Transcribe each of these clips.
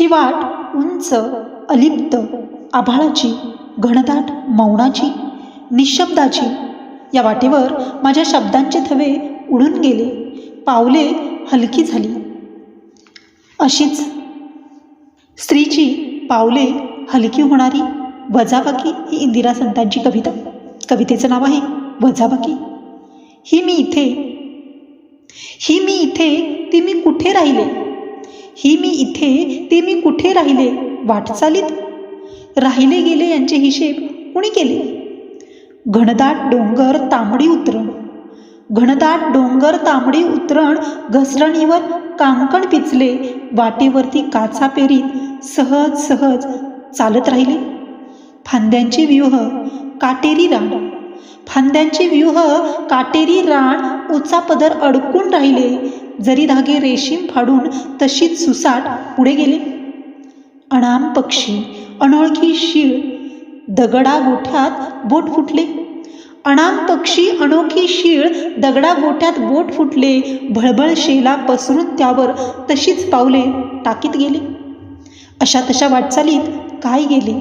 ही वाट उंच अलिप्त आभाळाची घनदाट मौनाची निशब्दाची. या वाटेवर माझ्या शब्दांचे थवे उडून गेले. पावले हलकी झाली. अशीच स्त्रीची पावले हलकी होणारी वजाबाकी ही इंदिरा संतांची कविता. कवितेचं नाव आहे वजाबाकी. ही मी इथे ही मी इथे ती मी कुठे राहिले? ही मी इथे ते मी कुठे राहिले? वाटचालीत? राहिले गेले यांचे हिशेब कुणी केले? घनदाट डोंगर तांबडी उतरण घनदाट डोंगर तांबडी उतरण घसरणीवर कांकण पिचले. वाटेवरती काचा पेरीत सहज सहज चालत राहिले. फांद्यांचे व्यूह काटेरी रान. फांद्यांचे व्यूह काटेरी रान उचा पदर अडकून राहिले. जरी धागे रेशीम फाडून तशीच सुसाट पुढे गेले. अणाम पक्षी अनोळखी शीळ दगडा गोठ्यात बोट फुटले. अणाम पक्षी अनोखी शीळ दगडा गोठ्यात बोट फुटले. भळभळ शेला पसरून त्यावर तशीच पावले टाकीत गेले. अशा तशा वाटचालीत काय गेले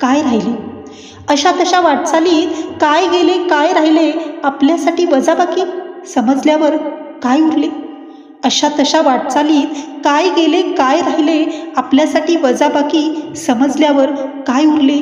काय राहिले? अशा तशा वाटचालीत काय गेले काय राहिले? आपल्यासाठी वजाबाकी? समजल्यावर काय उरले? अशा तशा वाटचालीत काय गेले काय राहिले आपल्यासाठी वजाबाकी समजल्यावर काय उरले?